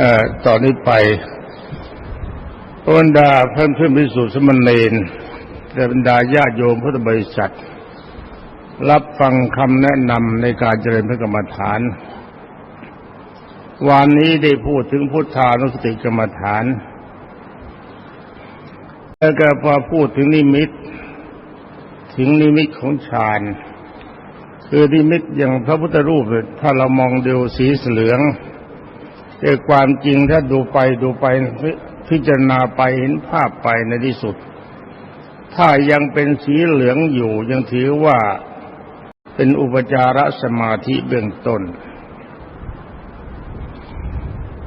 อต่อนนี้ไปบรรดาเพื่อนเพื่อนพิสุทธิสมณเณรและบรรดาญาโยมพุทธบริษัท รับฟังคำแนะนำในการเจริญพระกรรมฐาน วันนี้ได้พูดถึงพุทธานุสติกรรมฐาน แล้วก็พอพูดถึงนิมิต ถึงนิมิตของฌานคือนิมิตอย่างพระพุทธรูปถ้าเรามองดูสีเหลือง แต่ความจริงถ้าดูไปดูไปพิจารณาไปเห็นภาพไปในที่สุด ถ้ายังเป็นสีเหลืองอยู่ยังถือว่าเป็นอุปจารสมาธิเบื้องต้น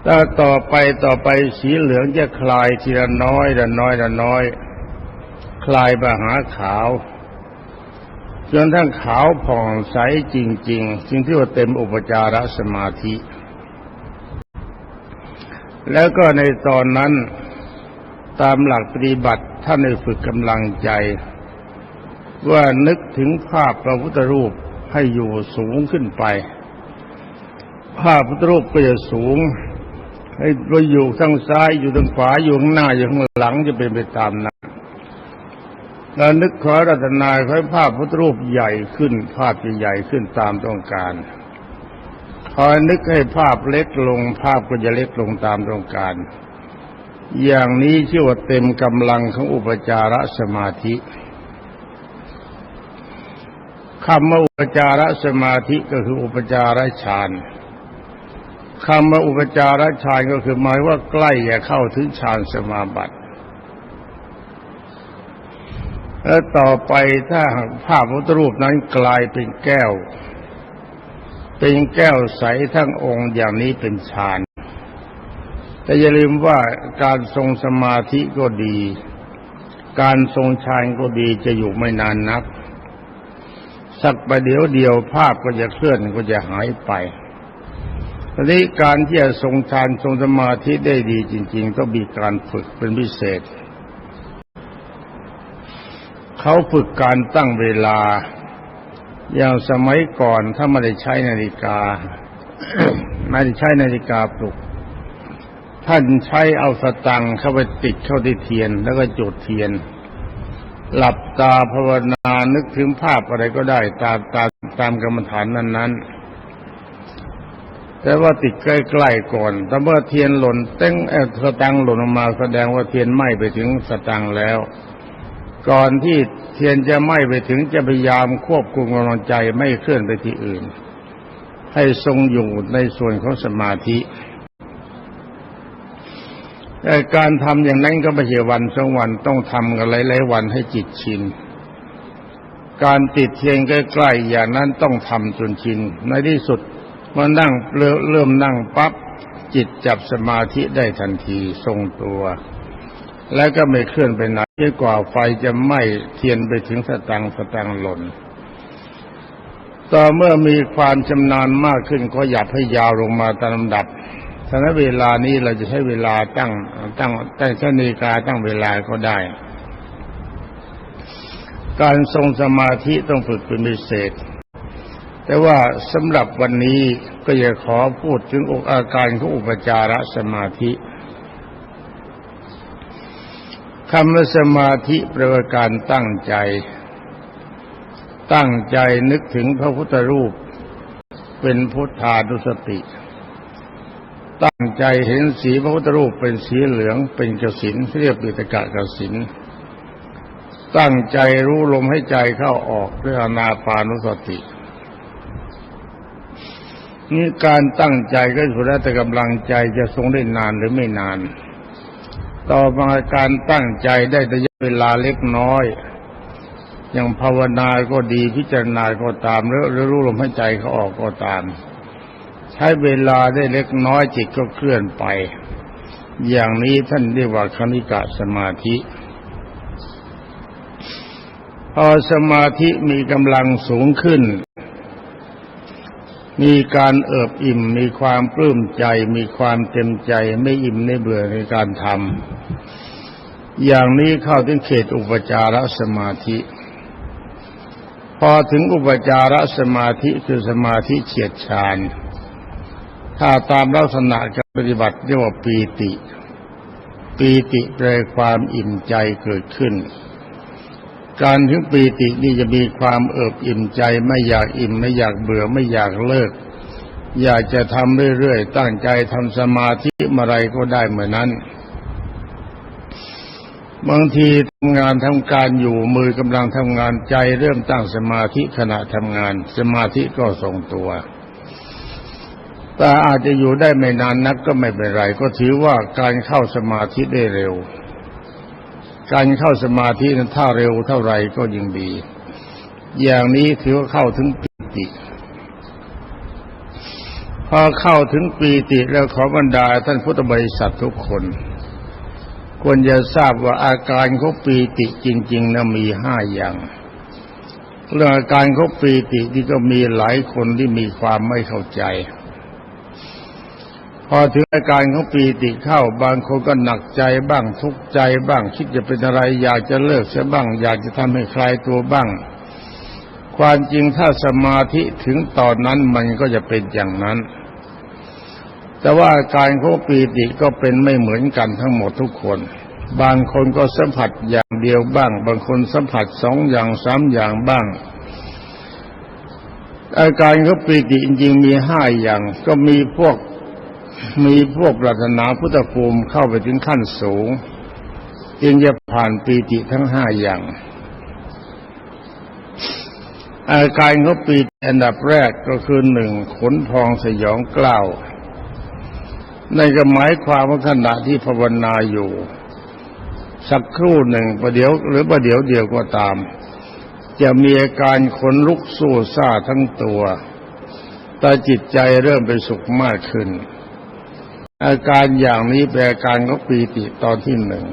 ถ้าต่อไปต่อไปสีเหลืองจะคลายทีละน้อยละน้อยละน้อย คลายไปหาขาว จนทั้งขาวผ่องใสจริงๆจึงที่ว่าเต็มอุปจารสมาธิ แล้วก็ในตอนนั้นตามหลักปฏิบัติท่านได้ฝึกกำลังใจ ว่านึกถึงภาพพระพุทธรูปให้อยู่สูงขึ้นไป ภาพพุทธรูปก็จะสูง ให้ไปอยู่ทางซ้ายอยู่ทางขวาอยู่ข้างหน้าอยู่ข้างหลังจะเป็นไปตามนั้นเรานึกขอรัตนาขอให้ภาพพุทธรูปใหญ่ขึ้น ภาพจะใหญ่ขึ้นตามต้องการ คอยนึกให้ภาพเล็กลง ภาพก็จะเล็กลงตามต้องการ อย่างนี้ชื่อว่าเต็มกำลังของอุปจารสมาธิคำว่าอุปจารสมาธิก็คืออุปจารฌานคำว่าอุปจารฌานก็คือหมายว่าใกล้จะเข้าถึงฌานสมาบัติ แล้วต่อไปถ้าภาพพุทธรูปนั้นกลายเป็นแก้ว เป็นแก้วใสทั้งองค์อย่างนี้เป็นฌาน แต่อย่าลืมว่าการทรงสมาธิก็ดี การทรงฌานก็ดีจะอยู่ไม่นานนัก สักประเดี๋ยวเดียวภาพก็จะเคลื่อนก็จะหายไปทีนี้การที่จะทรงฌานทรงสมาธิได้ดีจริง ๆ ต้องมีการฝึกเป็นพิเศษ เขาฝึกการตั้งเวลา อย่างสมัยก่อนถ้าไม่ได้ใช้นาฬิกา ไม่ได้ใช้นาฬิกาปลุก ท่านใช้เอาสตังค์เข้าไปติดเข้าที่เทียน แล้วก็จุดเทียน หลับตาภาวนานึกถึงภาพอะไรก็ได้ตามตามตามกรรมฐานนั้น ๆแต่ว่าติดใกล้ๆก่อน แต่เมื่อเทียนหล่นเต้งเอสตังค์หล่นออกมาแสดงว่าเทียนไหม้ไปถึงสตังค์แล้ว ก่อนที่เทียนจะไหม้ไปถึงจะพยายามควบคุมกำลังใจไม่เคลื่อนไปที่อื่น ให้ทรงอยู่ในส่วนของสมาธิแต่การทำอย่างนั้นก็ไม่ใช่วันสองวันต้องทำกันหลายๆวันให้จิตชิน การติดเทียนใกล้ๆอย่างนั้นต้องทำจนชิน ในที่สุดเมื่อนั่งเริ่มนั่งปั๊บจิตจับสมาธิได้ทันทีทรงตัว แล้วก็ไม่เคลื่อนไปไหนจนกว่าไฟจะไหม้เทียนไปถึงสตังสตังหล่น ต่อเมื่อมีความชำนาญมากขึ้นก็หยับให้ยาวลงมาตามลำดับฉะนั้นเวลานี้เราจะใช้เวลาตั้งตั้งตั้งชนาฬิกาตั้งเวลาก็ได้ การทรงสมาธิต้องฝึกเป็นพิเศษ แต่ว่าสำหรับวันนี้ก็อยากขอพูดถึงออาการของอุปจารสมาธิ คำว่าสมาธิปลว่าการตั้งใจ ตั้งใจนึกถึงพระพุทธรูป เป็นพุทธานุสติ ตั้งใจเห็นสีพระพุทธรูปเป็นสีเหลืองเป็นกสินเรียกปิตกะกสินตั้งใจรู้ลมให้ใจเข้าออกด้วยอนาปานุสตินี่การตั้งใจก็สุดแล้วแต่กำลังใจจะทรงได้นานหรือไม่นาน ต่อมาการตั้งใจได้ระยะเวลาเล็กน้อย อย่างภาวนาก็ดีพิจารณาก็ตามหรือรู้ลมให้ใจเขาออกก็ตาม ใช้เวลาได้เล็กน้อยจิตก็เคลื่อนไป อย่างนี้ท่านเรียกว่าคณิกะสมาธิ พอสมาธิมีกำลังสูงขึ้น มีการเอิบอิ่ม มีความปลื้มใจ มีความเต็มใจไม่อิ่มไม่เบื่อในการทำ อย่างนี้เข้าถึงเขตอุปจารสมาธิ พอถึงอุปจารสมาธิคือสมาธิเฉียดฌานถ้าตามลักษณะการปฏิบัติเรียกว่าปีติ ปีติแปลความอิ่มใจเกิดขึ้น การถึงปีตินี่จะมีความเอิบอิ่มใจไม่อยากอิ่มไม่อยากเบื่อไม่อยากเลิก อยากจะทำเรื่อยๆตั้งใจทำสมาธิเมื่อไรก็ได้เหมือนนั้น บางทีทำงานทำการอยู่มือกำลังทำงานใจเริ่มตั้งสมาธิขณะทำงาน สมาธิก็ทรงตัวแต่อาจจะอยู่ได้ไม่นานนักก็ไม่เป็นไร ก็ถือว่าการเข้าสมาธิได้เร็ว การเข้าสมาธินั้นถ้าเร็วเท่าไหร่ก็ยิ่งดี อย่างนี้ถือว่าเข้าถึงปีติ พอเข้าถึงปีติแล้วขอบรรดาท่านพุทธบริษัททุกคน ควรจะทราบว่าอาการของปีติจริงๆนะมีห้าอย่าง เรื่องอาการของปีติที่ก็มีหลายคนที่มีความไม่เข้าใจ พอถึงอาการของปีติเข้าบางคนก็หนักใจบ้างทุกข์ใจบ้าง คิดจะเป็นอะไร อยากจะเลิกเสียบ้าง อยากจะทำให้คลายตัวบ้าง ความจริงถ้าสมาธิถึงตอนนั้นมันก็จะเป็นอย่างนั้น แต่ว่าอาการของปีติก็เป็นไม่เหมือนกันทั้งหมดทุกคน บางคนก็สัมผัสอย่างเดียวบ้าง บางคนสัมผัสสองอย่างสามอย่างบ้าง อาการของปีติจริงๆมีห้าอย่าง ก็มีพวกมีพวกปรารถนาพุทธภูมิเข้าไปถึงขั้นสูง จึงจะผ่านปีติทั้งห้าอย่าง อาการของปีติอันดับแรกก็คือหนึ่งขนพองสยองกล้าว ในก็หมายความว่าขณะที่ภาวนาอยู่ สักครู่หนึ่งประเดี๋ยว หรือประเดี๋ยวเดียวก็ตาม จะมีอาการขนลุกสู้ซาทั้งตัวแต่จิตใจเริ่มเป็นสุขมากขึ้น อาการอย่างนี้เป็นอาการของปีติตอนที่หนึ่ง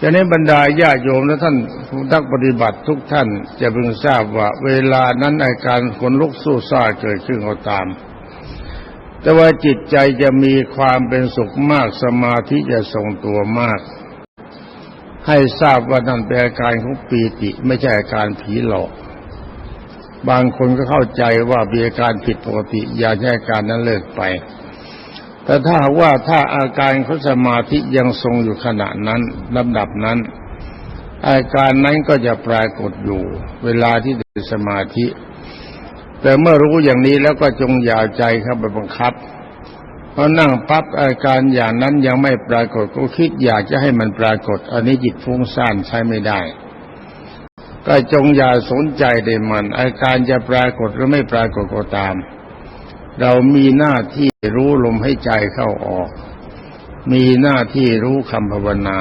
จะนี้บรรดาญาโยมและท่านผู้นักปฏิบัติทุกท่าน จะพึงทราบว่า เวลานั้นอาการขนลุกสู้ซาเกิดขึ้นก็ตาม แต่ว่าจิตใจจะมีความเป็นสุขมากสมาธิจะทรงตัวมาก ให้ทราบว่านั่นเป็นอาการของปีติไม่ใช่อาการผีหลอก บางคนก็เข้าใจว่ามีอาการผิดปกติอยากให้อาการนั้นเลิกไป แต่ถ้าว่าถ้าอาการของสมาธิยังทรงอยู่ขณะนั้นลำดับนั้น อาการนั้นก็จะปรากฏอยู่ เวลาที่เดินสมาธิ แต่เมื่อรู้อย่างนี้แล้วก็จงอย่าใจเข้าไปบังคับเพราะนั่งปั๊บอาการอย่างนั้นยังไม่ปรากฏก็คิดอยากจะให้มันปรากฏ อันนี้จิตฟุ้งซ่านใช้ไม่ได้ ก็จงอย่าสนใจในมัน อาการจะปรากฏหรือไม่ปรากฏก็ตาม เรามีหน้าที่รู้ลมให้ใจเข้าออก มีหน้าที่รู้คำภาวนา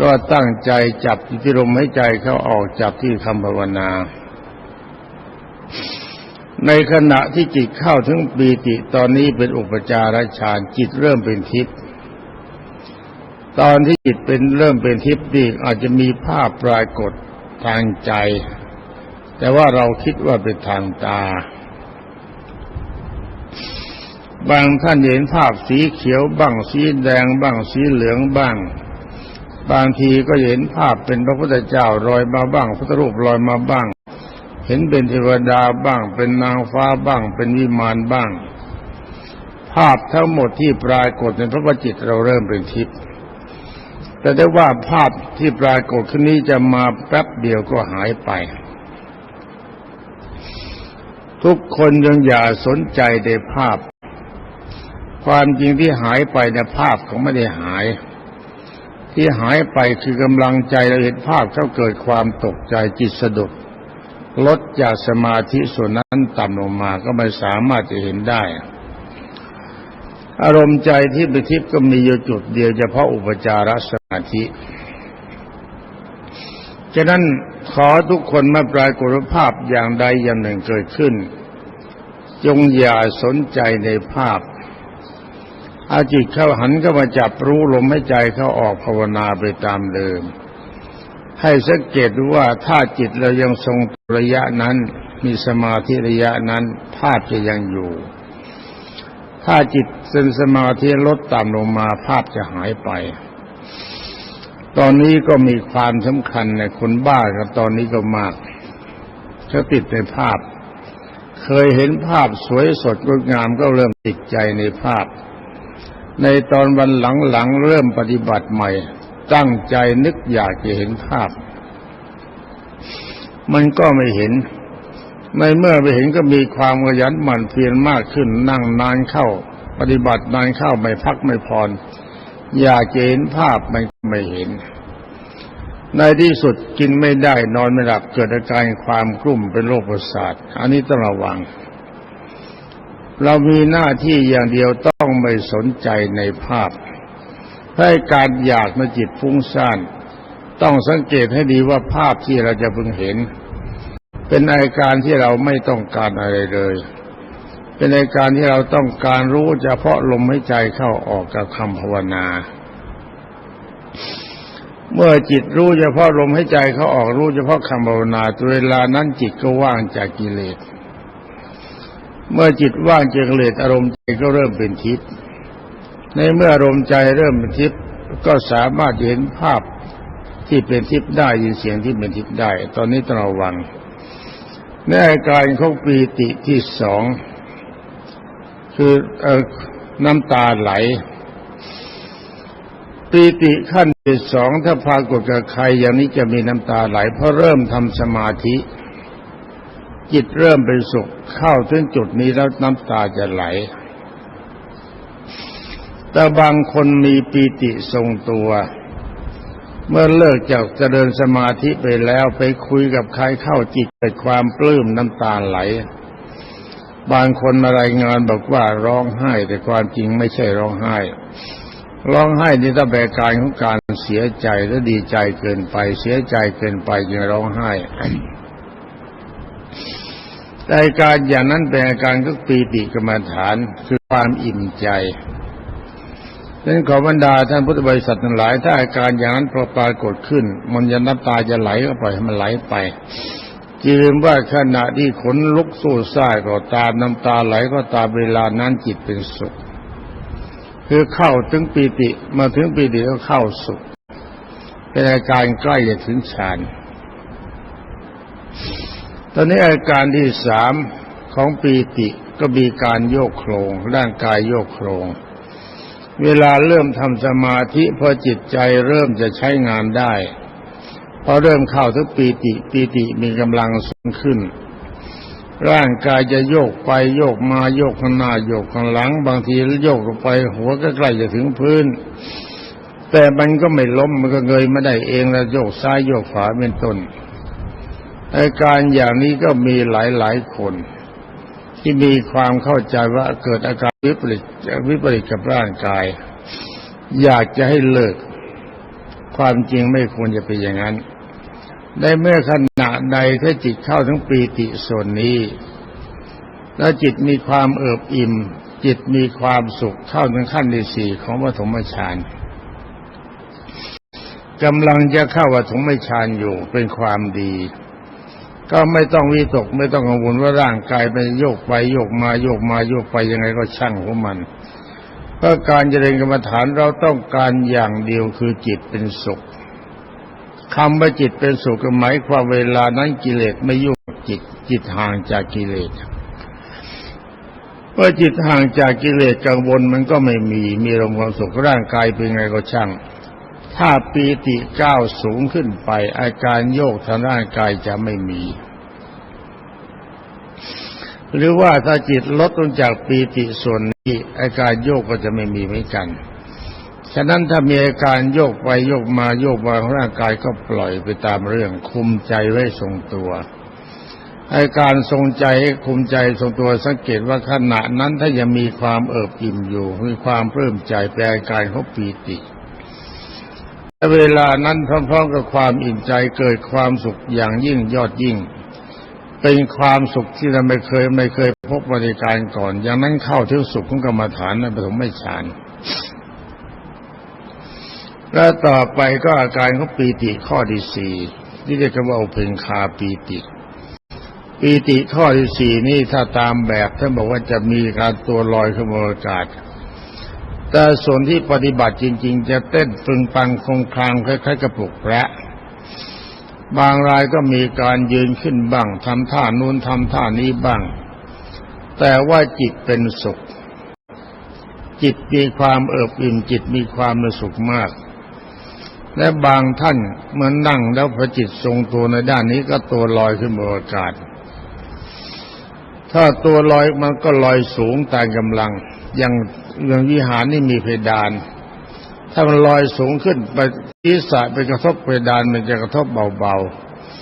ก็ตั้งใจจับที่ลมให้ใจเข้าออกจับที่คำภาวนา ในขณะที่จิตเข้าถึงปีติตอนนี้เป็นอุปจารฌานจิตเริ่มเป็นทิพย์ตอนที่จิตเป็นเริ่มเป็นทิพย์นี่อาจจะมีภาพปรากฏทางใจ แต่ว่าเราคิดว่าเป็นทางตา บางท่านเห็นภาพสีเขียวบ้างสีแดงบ้างสีเหลืองบ้าง บางทีก็เห็นภาพเป็นพระพุทธเจ้าลอยมาบ้างพระพุทธรูปลอยมาบ้าง เห็นเป็นเทวดาบ้าง เป็นนางฟ้าบ้าง เป็นวิมานบ้าง ภาพทั้งหมดที่ปรากฏในพระวจิตเราเริ่มเป็นทิพย์แต่ได้ว่าภาพที่ปรากฏขึ้นนี้จะมาแป๊บเดียวก็หายไป ทุกคนยังอย่าสนใจในภาพ ความจริงที่หายไปในภาพเขาไม่ได้หาย ที่หายไปคือกำลังใจเราเห็นภาพเขาเกิดความตกใจจิตสะดุด ลดจากสมาธิส่วนนั้นต่ำลงมาก็ไม่สามารถจะเห็นได้ อารมณ์ใจที่ไปทิพย์ก็มีอยู่จุดเดียวเฉพาะอุปจารสมาธิฉะนั้นขอทุกคนมาปรากฏภาพอย่างใดอย่างหนึ่งเกิดขึ้น จงอย่าสนใจในภาพ อาจิตเข้าหันเข้ามาจับรู้ลมให้ใจเข้าออกภาวนาไปตามเดิม ให้สังเกตดูว่าถ้าจิตเรายังทรงระยะนั้น มีสมาธิระยะนั้น ภาพจะยังอยู่ ถ้าจิตเส้นสมาธิลดต่ำลงมาภาพจะหายไป ตอนนี้ก็มีความสำคัญในคนบ้ากับตอนนี้ก็มากเขาติดในภาพ เคยเห็นภาพสวยสดงดงามก็เริ่มติดใจในภาพ ในตอนวันหลังๆเริ่มปฏิบัติใหม่ ตั้งใจนึกอยากจะเห็นภาพ มันก็ไม่เห็น ในเมื่อไปเห็นก็มีความขยันหมั่นเพียรมากขึ้นนั่งนานเข้า ปฏิบัตินานเข้าไม่พักไม่พรอยากเห็นภาพมันไม่เห็น ในที่สุดกินไม่ได้นอนไม่หลับเกิดอาการความกลุ่มเป็นโรคประสาท อันนี้ต้องระวัง เรามีหน้าที่อย่างเดียวต้องไม่สนใจในภาพ ให้การอยากในจิตฟุ้งซ่าน ต้องสังเกตให้ดีว่าภาพที่เราจะพึงเห็น เป็นอาการที่เราไม่ต้องการอะไรเลย เป็นอาการที่เราต้องการรู้เฉพาะลมหายใจเข้าออกกับคำภาวนา เมื่อจิตรู้เฉพาะลมหายใจเข้าออกรู้เฉพาะคำภาวนาตัวเวลานั้นจิตก็ว่างจากกิเลสเมื่อจิตว่างจากกิเลสอารมณ์ใจก็เริ่มเป็นทิพย์ ในเมื่ออารมณ์ใจเริ่มเป็นทิพย์ก็สามารถเห็นภาพที่เป็นทิพย์ได้ยินเสียงที่เป็นทิพย์ได้ ตอนนี้ต้องระวังในอาการของปีติที่สองคือออน้ำตาไหล ปีติขั้นที่สองถ้าพากฏกับใครอย่างนี้จะมีน้ำตาไหล เพราะเริ่มทำสมาธิ จิตเริ่มเป็นสุขเข้าถึงจุดนี้แล้วน้ำตาจะไหล แต่บางคนมีปีติทรงตัว เมื่อเลิกจากจะเดินสมาธิไปแล้วไปคุยกับใครเข้าจิตเกิดความปลื้มน้ำตาไหล บางคนมารายงานบอกว่าร้องไห้ แต่ความจริงไม่ใช่ร้องไห้ ร้องไห้นี่ต้องแบกการของการเสียใจและดีใจเกินไป เสียใจเกินไปจึงร้องไห้แต่อาการอย่างนั้นเป็นอาการก็ปีติกรรมฐานคือความอิ่มใจ ดังนั้นขอบรรดาท่านพุทธบริษัททั้งหลาย ถ้าอาการอย่างนั้นปรากฏขึ้น มันจะน้ำตาจะไหลก็ปล่อยให้มันไหลไปจืมว่าขณะที่ขนลุกสู้ซ่าก็ตามน้ำตาไหลก็ตามเวลานั้นจิตเป็นสุข คือเข้าถึงปีติมาถึงปีติก็เข้าสุข เป็นอาการใกล้จะถึงฌานตอนนี้อาการที่สามของปีติก็มีการโยกโครงร่างกายโยกโครง เวลาเริ่มทำสมาธิพอจิตใจเริ่มจะใช้งานได้ พอเริ่มเข้าถึงปีติปีติมีกำลังสูงขึ้น ร่างกายจะโยกไปโยกมาโยกข้างหน้าโยกข้างหลัง บางทีโยกไปหัวก็ใกล้จะถึงพื้น แต่มันก็ไม่ล้มมันก็เงยไม่ได้เองแล้วโยกซ้ายโยกขวาเป็นต้นอาการอย่างนี้ก็มีหลายๆคน ที่มีความเข้าใจว่าเกิดอาการวิปริตวิปริตกับร่างกาย อยากจะให้เลิก ความจริงไม่ควรจะเป็นอย่างนั้น ได้เมื่อขณะใดถ้าจิตเข้าถึงปีติส่วนนี้ แล้วจิตมีความเอิบอิ่ม จิตมีความสุขเข้าถึงขั้นที่สี่ของปฐมฌานกำลังจะเข้าปฐมฌานอยู่เป็นความดี ก็ไม่ต้องวิตกไม่ต้องกังวลว่าร่างกายมันโยกไปโยกมาโยกมาโยกไปยังไงก็ช่างของมัน เพราะการเจริญกรรมฐานเราต้องการอย่างเดียวคือจิตเป็นสุขคำว่าจิตเป็นสุขหมายความเวลานั้นกิเลสไม่ยุ่งกับจิตจิตห่างจากกิเลสเมื่อจิตห่างจากกิเลสกังวลมันก็ไม่มีมีลมความสุขร่างกายเป็นไงก็ช่าง ถ้าปีติก้าวสูงขึ้นไป อาการโยกทางร่างกายจะไม่มี หรือว่าถ้าจิตลดลงจากปีติส่วนนี้ อาการโยกก็จะไม่มีเหมือนกัน ฉะนั้นถ้ามีอาการโยกไปโยกมาโยกมาของร่างกายก็ปล่อยไปตามเรื่องคุมใจไว้ทรงตัวอาการทรงใจคุมใจทรงตัวสังเกตว่าขณะนั้นถ้ายังมีความเอิบอิ่มอยู่ มีความเพิ่มใจแปลอาการของปีติ เวลานั้นพร้อมๆกับความอิ่มใจเกิดความสุขอย่างยิ่งยอดยิ่ง เป็นความสุขที่เราไม่เคยไม่เคยพบมาในการก่อน อย่างนั้นเข้าถึงสุขของกรรมฐานในปฐมฌานและต่อไปก็อาการของปีติข้อที่สี่ที่เรียกว่าอุเพงคาปีติปีติข้อที่สี่นี่ถ้าตามแบบท่านบอกว่าจะมีการตัวลอยขึ้นบนอากาศ แต่ส่วนที่ปฏิบัติจริง ๆ จะเต้นปึงปังคงคลางคล้ายๆกระปุกแพะบางรายก็มีการยืนขึ้นบ้างทำท่านู้นทำท่านี้บ้าง แต่ว่าจิตเป็นสุข จิตมีความเอิบอิ่มจิตมีความสุขมาก และบางท่านเมื่อนั่งแล้วพระจิตทรงตัวในด้านนี้ก็ตัวลอยขึ้นบนอากาศ ถ้าตัวลอยมันก็ลอยสูงตามกำลัง อย่างอย่างวิหารนี่มีเพดาน ถ้ามันลอยสูงขึ้นไปศีระไปกระทบเพดานมันจะกระทบเบา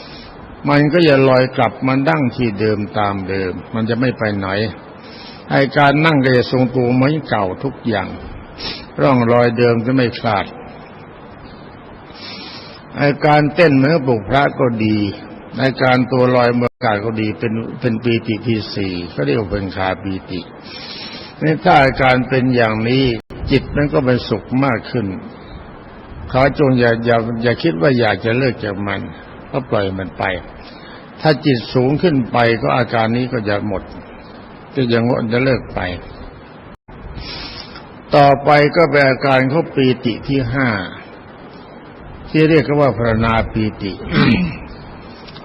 ๆ มันก็จะลอยกลับมันดั้งที่เดิมตามเดิม มันจะไม่ไปไหนไอการนั่งก็จะทรงตัวเหมือนเก่าทุกอย่าง ร่องรอยเดิมจะไม่คลาดไอการเต้นเหมือนปลุกพระก็ดีในการตัวลอยเมื่ออากาศก็ดีเป็นเป็นปีติที่สี่เขาเรียกว่าเป็นคาปีติ นี่ถ้าอาการเป็นอย่างนี้จิตมันก็เป็นสุขมากขึ้นขาจงอย่าอย่าอย่าคิดว่าอยากจะเลิกจากมัน ก็ปล่อยมันไป ถ้าจิตสูงขึ้นไปก็อาการนี้ก็จะหมดก็จะงดจะเลิกไป ต่อไปก็เป็นอาการเขาปีติที่ห้าที่เรียกว่าพรณาปีติ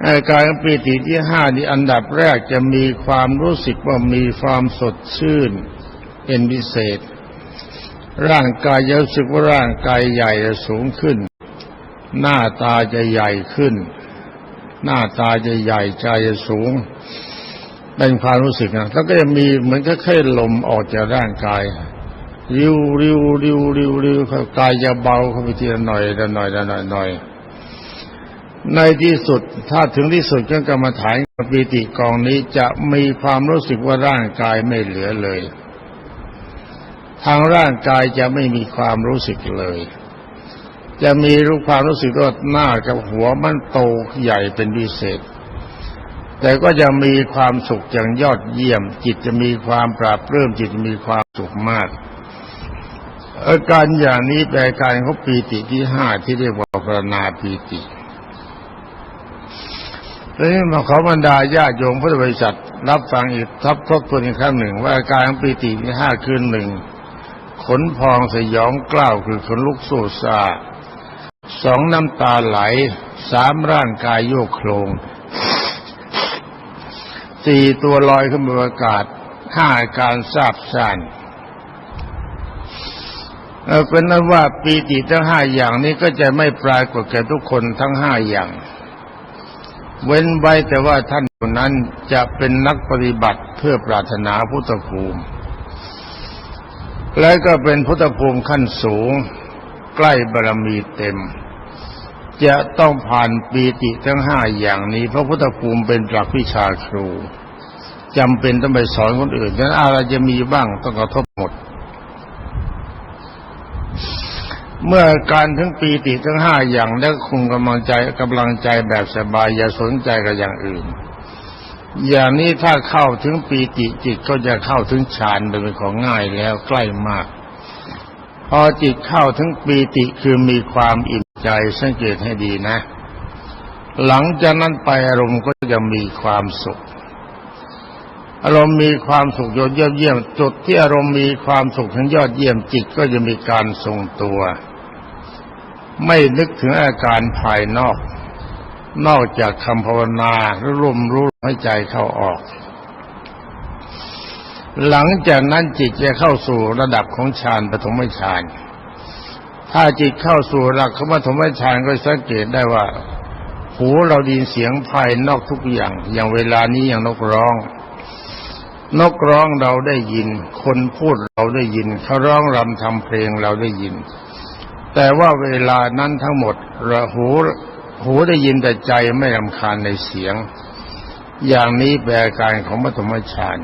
อาการปีติที่ห้านี่อันดับแรกจะมีความรู้สึกว่ามีความสดชื่น เป็นพิเศษ ร่างกายจะรู้สึกว่าร่างกายใหญ่จะสูงขึ้น หน้าตาจะใหญ่ขึ้น หน้าตาจะใหญ่ใจจะสูง เป็นความรู้สึกนะแล้วก็จะมีเหมือนกับแค่ลมออกจากร่างกายริ้วริ้วริ้วริ้วริ้วกายจะเบาเข้าไปทีละหน่อยละหน่อยละหน่อยหน่อยในที่สุดถ้าถึงที่สุดก็กรรมฐานปีติกองนี้จะมีความรู้สึกว่าร่างกายไม่เหลือเลย ทางร่างกายจะไม่มีความรู้สึกเลย จะมีรู้ความรู้สึกว่าหน้ากับหัวมันโตใหญ่เป็นพิเศษ แต่ก็จะมีความสุขอย่างยอดเยี่ยม จิตจะมีความปราบเริ่มจิตมีความสุขมากอาการอย่างนี้แปลการเขาปีติที่ห้าที่เรียกว่าพรณาปีติทีนี้มาขอบรรดาญาโยมพุทธบริษัท รับฟังอีกทับทบทวนอีกครั้งหนึ่ง ว่าอาการปีติที่ห้าคือหนึ่ง ขนพองสยองกล้าวคือขนลุกสู้ซาสองน้ำตาไหลสามร่างกายโยกโครงสี่ตัวลอยขึ้นบนอากาศห้าการทราบซ่านเออเป็นนั้นว่าปีติทั้งห้าอย่างนี้ก็จะไม่ปรากฏแก่ทุกคนทั้งห้าอย่าง เว้นไว้แต่ว่าท่านคนนั้นจะเป็นนักปฏิบัติเพื่อปรารถนาพุทธภูมิ และก็เป็นพุทธภูมิขั้นสูง ใกล้บารมีเต็ม จะต้องผ่านปีติทั้งห้าอย่างนี้ เพราะพุทธภูมิเป็นหลักวิชาครูจำเป็นต้องไปสอนคนอื่นนั้นอะไรจะมีบ้างต้องกระทบหมด เมื่อการทั้งปีติทั้งห้าอย่างแล้วคุมกำลังใจกำลังใจแบบสบายอย่าสนใจกับอย่างอื่น อย่างนี้ถ้าเข้าถึงปีติจิตก็จะเข้าถึงฌานเป็นของง่ายแล้วใกล้มาก พอจิตเข้าถึงปีติคือมีความอิ่มใจสังเกตให้ดีนะ หลังจากนั้นไปอารมณ์ก็จะมีความสุข อารมณ์มีความสุขยอดเยี่ยมจุดที่อารมณ์มีความสุขทั้งยอดเยี่ยมจิตก็จะมีการทรงตัว ไม่นึกถึงอาการภายนอก นอกจากคำภาวนาหรือลมรู้ให้ใจเข้าออก หลังจากนั้นจิตจะเข้าสู่ระดับของฌานปฐมฌานถ้าจิตเข้าสู่ระดับของปฐมฌานก็สังเกตได้ว่า หูเราดยินเสียงภายนอกทุกอย่าง อย่างเวลานี้อย่างนกร้อง นกร้องเราได้ยิน คนพูดเราได้ยิน เขาร้องรำทำเพลงเราได้ยิน แต่ว่าเวลานั้นทั้งหมดราหู หูได้ยินแต่ใจไม่รำคาญในเสียง อย่างนี้แปลการของปฐมฌาน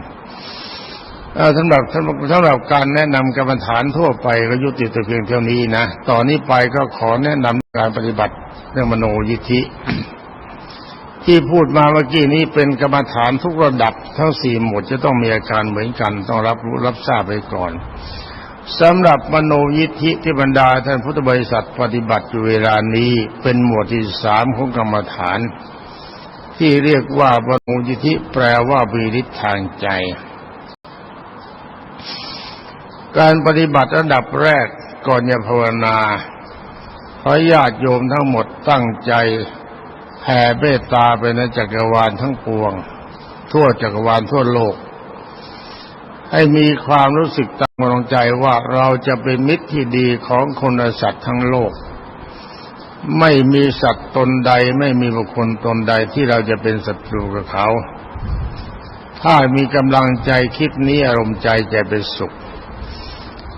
สำหรับสำหรับสำหรับการแนะนำกรรมฐานทั่วไปก็ยุติแต่เพียงเท่านี้นะต่อนนี้ไปก็ขอแนะนำการปฏิบัติเรื่องมโนยิธิ ที่พูดมาเมื่อกี้นี้เป็นกรรมฐานทุกระดับทั้งสี่หมดจะต้องมีอาการเหมือนกัน ต้องรับรู้รับทราบไปก่อน สำหรับมโนยิทธิที่บรรดาท่านพุทธบริษัทปฏิบัติอยู่เวลานี้เป็นหมวดที่สามของกรรมฐาน ที่เรียกว่ามโนยิทธิแปลว่ามีฤทธิ์ทางใจ การปฏิบัติระดับแรกก่อนจะภาวนาขอญาติโยมทั้งหมดตั้งใจแผ่เมตตาไปในจักรวาลทั้งปวง ทั่วจักรวาลทั่วโลก ให้มีความรู้สึกตั้งกำลังใจว่าเราจะเป็นมิตรที่ดีของคนและสัตว์ทั้งโลก ไม่มีสัตว์ตนใด ไม่มีบุคคลตนใดที่เราจะเป็นศัตรูกับเขา ถ้ามีกำลังใจคิดนี้อารมณ์ใจจะเป็นสุข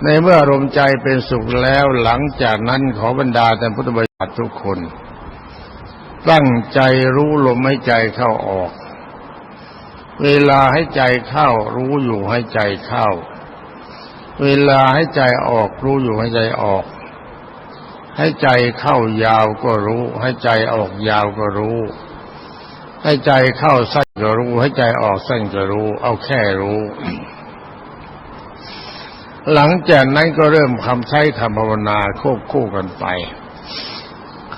ในเมื่ออารมณ์ใจเป็นสุขแล้วหลังจากนั้นขอบรรดาแต่พุทธบริษัททุกคน ตั้งใจรู้ลมให้ใจเข้าออก เวลาให้ใจเข้า รู้อยู่ให้ใจเข้า เวลาให้ใจออก รู้อยู่ให้ใจออก ให้ใจเข้ายาวก็รู้ ให้ใจออกยาวก็รู้ ให้ใจเข้าสั้นก็รู้ ให้ใจออกสั้นก็รู้ เอาแค่รู้ หลังจากนั้นก็เริ่มคำใช้คำภาวนาควบคู่กันไป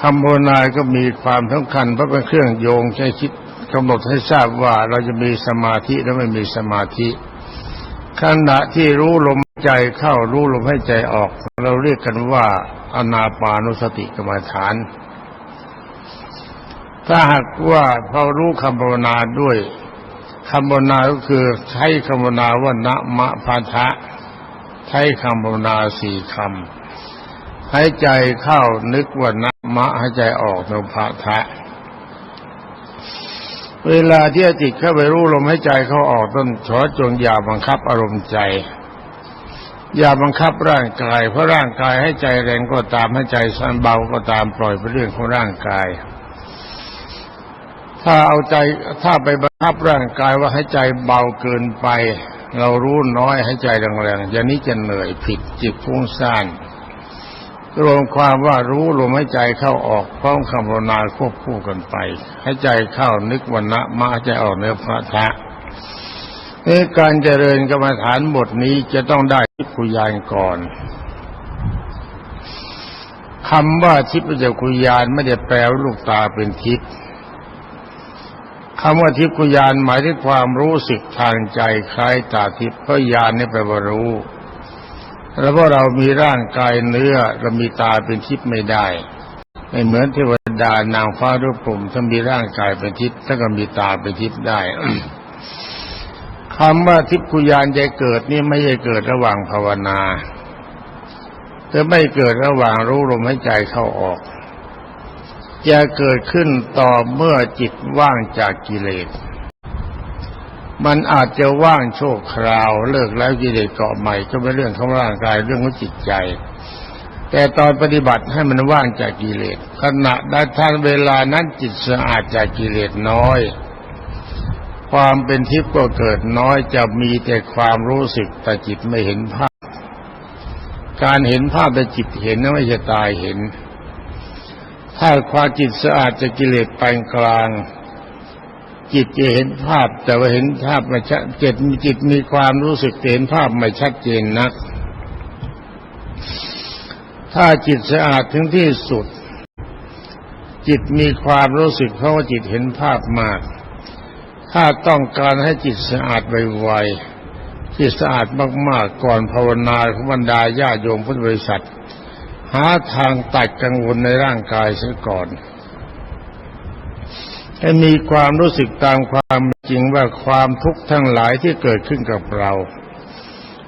คำภาวนาก็มีความสำคัญเพราะเป็นเครื่องโยงใช้คิด กำหนดให้ทราบว่าเราจะมีสมาธิและไม่มีสมาธิขณะที่รู้ลมใจเข้ารู้ลมให้ใจออก เราเรียกกันว่าอนาปานุสติกรรมฐาน ถ้าหากว่าพอรู้คำภาวนาด้วยคำภาวนาก็คือใช้คำภาวนาว่านะมะพัทะใช้คำภาวนาสี่คำให้ใจเข้านึกว่านะมะให้ใจออกโนภะทะ เวลาที่จิตเข้าไปรู้ลมให้ใจเขาออกต้นขอจงอย่าบังคับอารมณ์ใจ อย่าบังคับร่างกาย เพราะร่างกายให้ใจแรงก็ตามให้ใจสั้นเบาก็ตามปล่อยไปเรื่องของร่างกาย ถ้าเอาใจถ้าไปบังคับร่างกายว่าให้ใจเบาเกินไป เรารู้น้อยให้ใจแรงๆอย่างนี้จะเหนื่อยผิดจิตฟุ้งซ่าน รวมความว่ารู้ลมให้ใจเข้าออกพร้อมคำภาวนาควบคู่กันไปให้ใจเข้านึกวันนะมาใจออกเนื้อพระทะในการเจริญกรรมฐานบทนี้จะต้องได้ทิพยานก่อนคำว่าทิพยคุยานไม่ได้แปลว่าลูกตาเป็นทิพย์คำว่าทิพยานหมายถึงความรู้สึกทางใจคล้ายตาทิพย์เพราะยานนี่แปลว่ารู้ แล้วว่าเรามีร่างกายเนื้อเรามีตาเป็นทิพย์ไม่ได้ไม่เหมือนเทวดานางฟ้ารูปปุ่มถ้ามีร่างกายเป็นทิพย์ถ้าก็มีตาเป็นทิพย์ได้คำว่าทิพคุยานจะเกิดนี่ไม่ใช่เกิดระหว่างภาวนาจะไม่เกิดระหว่างรู้ลมหายใจเข้าออก จะเกิดขึ้นต่อเมื่อจิตว่างจากกิเลส มันอาจจะว่างโชคคราว เลิกแล้วกิเลสเกาะใหม่ก็เป็นเรื่องของร่างกายเรื่องของจิตใจ แต่ตอนปฏิบัติให้มันว่างจากกิเลสขณะนั้ท่านเวลานั้นจิตสะอาดจากกิเลสน้อย ความเป็นทิพย์ก็เกิดน้อยจะมีแต่ความรู้สึกแต่จิตไม่เห็นภาพ การเห็นภาพแต่จิตเห็นไม่ใช่ตายเห็น ถ้าความจิตสะอาดจากกิเลสปานกลาง จิตจะเห็นภาพ แต่ว่าเห็นภาพไม่ชัดจิตมีจิตมีความรู้สึกเห็นภาพไม่ชัดเจนนัก ถ้าจิตสะอาดถึงที่สุด จิตมีความรู้สึกเพราะว่าจิตเห็นภาพมาก ถ้าต้องการให้จิตสะอาดไวๆจิตสะอาดมากๆก่อนภาวนาของบรรดาญาโยมพุทธบริษัท หาทางตัดกังวลในร่างกายเสียก่อน ให้มีความรู้สึกตามความจริงว่าความทุกข์ทั้งหลายที่เกิดขึ้นกับเรา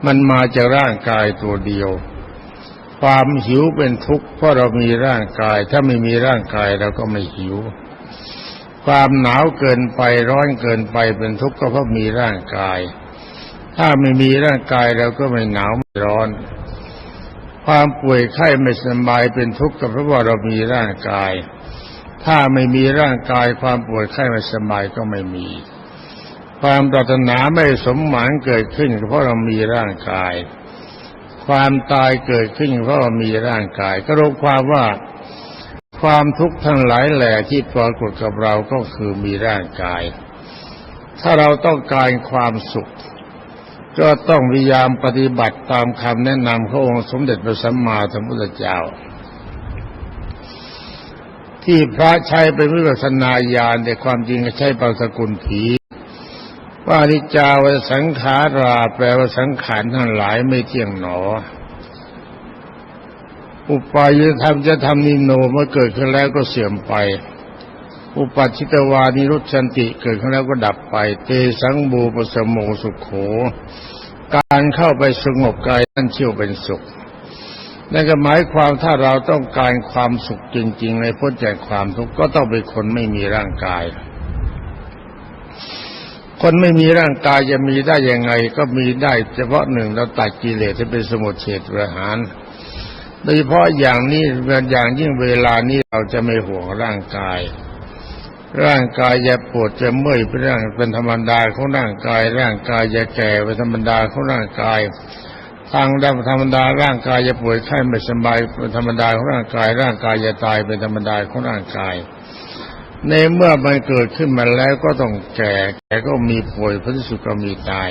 มันมาจากร่างกายตัวเดียว ความหิวเป็นทุกข์เพราะเรามีร่างกาย ถ้าไม่มีร่างกายเราก็ไม่หิว ความหนาวเกินไปร้อนเกินไปเป็นทุกข์ก็เพราะมีร่างกาย ถ้าไม่มีร่างกายเราก็ไม่หนาวไม่ร้อน ความป่วยไข้ไม่สบายเป็นทุกข์ก็เพราะว่าเรามีร่างกาย ถ้าไม่มีร่างกายความป่วยไข้ไม่สบายก็ไม่มี ความปรารถนาไม่สมหวังเกิดขึ้น เพราะเรามีร่างกาย ความตายเกิดขึ้น เพราะเรามีร่างกาย ก็รู้ความว่าความทุกข์ทั้งหลายแหล่ที่ปรากฏกับเราก็คือมีร่างกาย ถ้าเราต้องการความสุข ก็ต้องพยายามปฏิบัติตามคำแนะนำขององค์สมเด็จพระสัมมาสัมพุทธเจ้า ที่พระใช้เป็นวิปัสนาญาณแต่ความจริงก็ใช้ปาสกุลผีว่านิจาวสังขาราแปลว่าสังขารทั้งหลายไม่เที่ยงหนอ อุปายธรรมจะทำนิโนเมื่อเกิดขึ้นแล้วก็เสื่อมไป อุปัชิตวานิรุชันติเกิดขึ้นแล้วก็ดับไป เตสังบูปสมโมสุขโข การเข้าไปสงบกายนั่นเชื่อเป็นสุข นั่นก็หมายความถ้าเราต้องการความสุขจริง ๆ ในพ้นจากความทุกข์ก็ต้องเป็นคนไม่มีร่างกาย คนไม่มีร่างกายจะมีได้ยังไง ก็มีได้เฉพาะหนึ่งเราตัดกิเลสที่เป็นสมุทเฉดประหารโดยเฉพาะอย่างนี้อย่างยิ่งเวลานี้เราจะไม่ห่วงร่างกาย ร่างกายจะปวดจะเมื่อยเป็นเรื่องเป็นธรรมดาของร่างกาย ร่างกายจะแก่เป็นธรรมดาของร่างกาย ทางด้านธรรมดาร่างกายจะป่วยไข้ไม่สบายเป็นธรรมดาของร่างกาย ร่างกายจะตายเป็นธรรมดาของร่างกาย ในเมื่อมันเกิดขึ้นมาแล้วก็ต้องแก่ แก่ก็มีป่วยพระสุก็มีตาย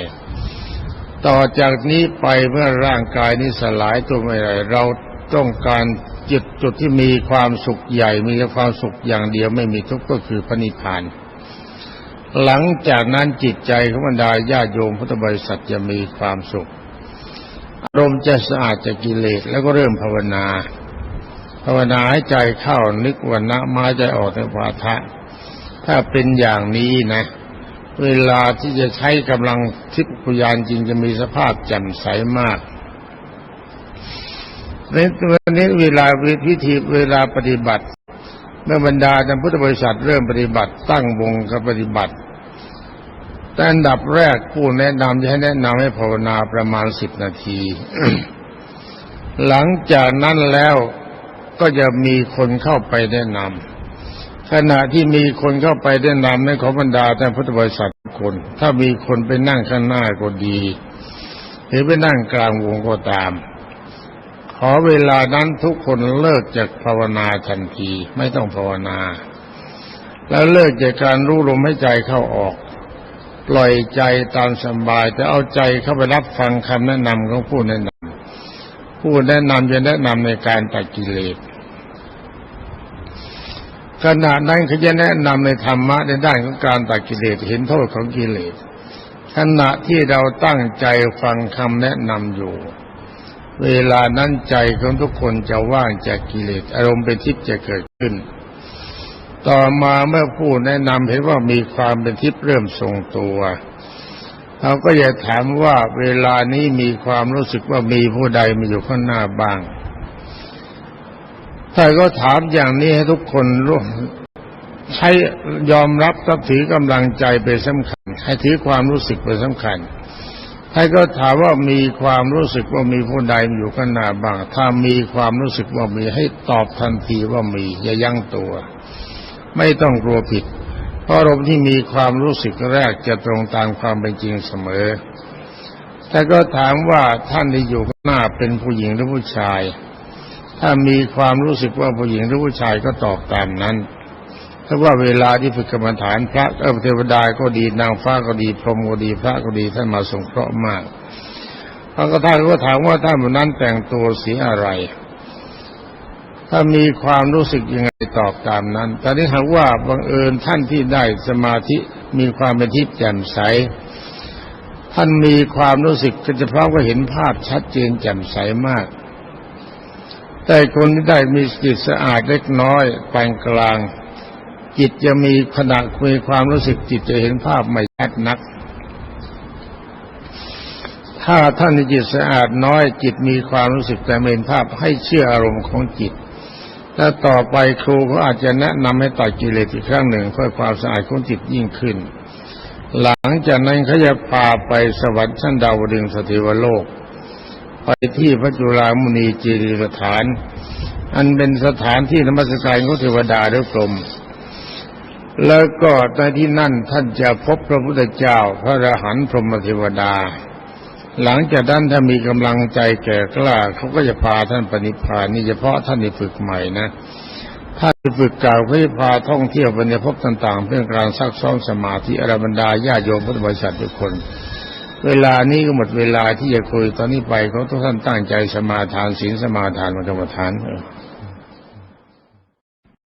ต่อจากนี้ไปเมื่อร่างกายนี้สลายตัวไม่ไรเราต้องการจุดจุดที่มีความสุขใหญ่ มีแต่ความสุขอย่างเดียวไม่มีทุกข์ก็คือพระนิพพานหลังจากนั้นจิตใจของบรรดาญาโยมพุทธบริษัทจะมีความสุข อารมณ์จะสะอาดจากกิเลสแล้วก็เริ่มภาวนา ภาวนาให้ใจเข้านึกวันนะม้ใจออกในวาทะ ถ้าเป็นอย่างนี้นะ เวลาที่จะใช้กำลังทิพยาณจริงจะมีสภาพแจ่มใสมากในวันนี้เวลาพิธีเวลาปฏิบัติ เมื่อบรรดาท่านพุทธบริษัทเริ่มปฏิบัติตั้งวงกับปฏิบัติ แต่อันดับแรกผู้แนะนำจะให้แนะนำให้ภาวนาประมาณสิบนาที หลังจากนั้นแล้วก็จะมีคนเข้าไปแนะนำขณะที่มีคนเข้าไปแนะนำในขอบรรดาท่พุทธบริษัทคน ถ้ามีคนไปนั่งข้างหน้าก็ดี หรือไปนั่งกลางวงก็ตาม ขอเวลานั้นทุกคนเลิกจากภาวนาทันทีไม่ต้องภาวนา แล้วเลิกจากการรู้ลมให้ใจเข้าออก ปล่อยใจตามสบาย แต่เอาใจเข้าไปรับฟังคำแนะนำของผู้แนะนำผู้แนะนำจะแนะนำในการตัดกิเลสขณะนั้นเขาจะแนะนำในธรรมะในด้านของการตัดกิเลสเห็นโทษของกิเลสขณะที่เราตั้งใจฟังคำแนะนำอยู่ เวลานั้นใจของทุกคนจะว่างจากกิเลสอารมณ์เป็นทิพย์จะเกิดขึ้น ต่อมาเมื่อผู้แนะนำเห็นว่ามีความเป็นทิพย์เริ่มทรงตัวเราก็จะถามว่าเวลานี้มีความรู้สึกว่ามีผู้ใดมาอยู่ข้างหน้าบ้างถ้าก็ถามอย่างนี้ให้ทุกคนรู้ใช้ยอมรับกับถือกำลังใจเป็นสำคัญ ให้ถือความรู้สึกเป็นสำคัญถ้าก็ถามว่ามีความรู้สึกว่ามีผู้ใดอยู่ข้างหน้าบ้าง ถ้ามีความรู้สึกว่ามีให้ตอบทันทีว่ามี อย่ายั้งตัว ไม่ต้องกลัวผิด เพราะอารมณ์ที่มีความรู้สึกแรกจะตรงตามความเป็นจริงเสมอ แต่ก็ถามว่าท่านที่อยู่ข้างหน้าเป็นผู้หญิงหรือผู้ชาย ถ้ามีความรู้สึกว่าผู้หญิงหรือผู้ชายก็ตอบตามนั้นถ้าว่าเวลาที่ฝึกกรรมฐานพระเออเทวดาก็ดีนางฟ้าก็ดีพรหมก็ดีพระก็ดีท่านมาสงเคราะห์มากพระก็ท่านก็ถามว่าท่านบนนั้นแต่งตัวสีอะไร ถ้ามีความรู้สึกยังไงตอบตามนั้น แต่ที่หากว่าบังเอิญท่านที่ได้สมาธิมีความเป็นทิพย์แจ่มใส ท่านมีความรู้สึกก็จะพร้อมก็เห็นภาพชัดเจนแจ่มใสมาก แต่คนที่ได้มีจิตสะอาดเล็กน้อยปานกลาง จิตจะมีขณะคุยความรู้สึกจิตจะเห็นภาพไม่ชัดนัก ถ้าท่านจิตสะอาดน้อย จิตมีความรู้สึกแต่ไม่เห็นภาพให้เชื่ออารมณ์ของจิต แล้วต่อไปครูก็อาจจะแนะนำให้ตัดกิเลสอีกครั้งหนึ่งเพื่อความสะอาดของจิตยิ่งขึ้น หลังจากนั้นเขาจะพาไปสวรรค์ชั้นดาวดึงสถิวโลก ไปที่พระจุลามุนีจีริสถาน อันเป็นสถานที่นมัสการของเทวดาด้วยกลมแล้วก็ในที่นั่นท่านจะพบพระพุทธเจ้าพระอรหันต์พรหมเทวดา หลังจากนั้นถ้ามีกำลังใจแก่กล้าเขาก็จะพาท่านปณิพานนี่เฉพาะท่านที่ฝึกใหม่นะถ้าฝึกเก่าก็จะพาท่องเที่ยวไปในภพต่าง ๆ เพื่อการซักซ้อมสมาธิอรบรรดาญาโยมพุทธบริษัททุกคน เวลานี้ก็หมดเวลาที่จะคุยตอนนี้ไปเขาทุกท่านตั้งใจสมาทานศีลสมาทานมรรมฐานเออ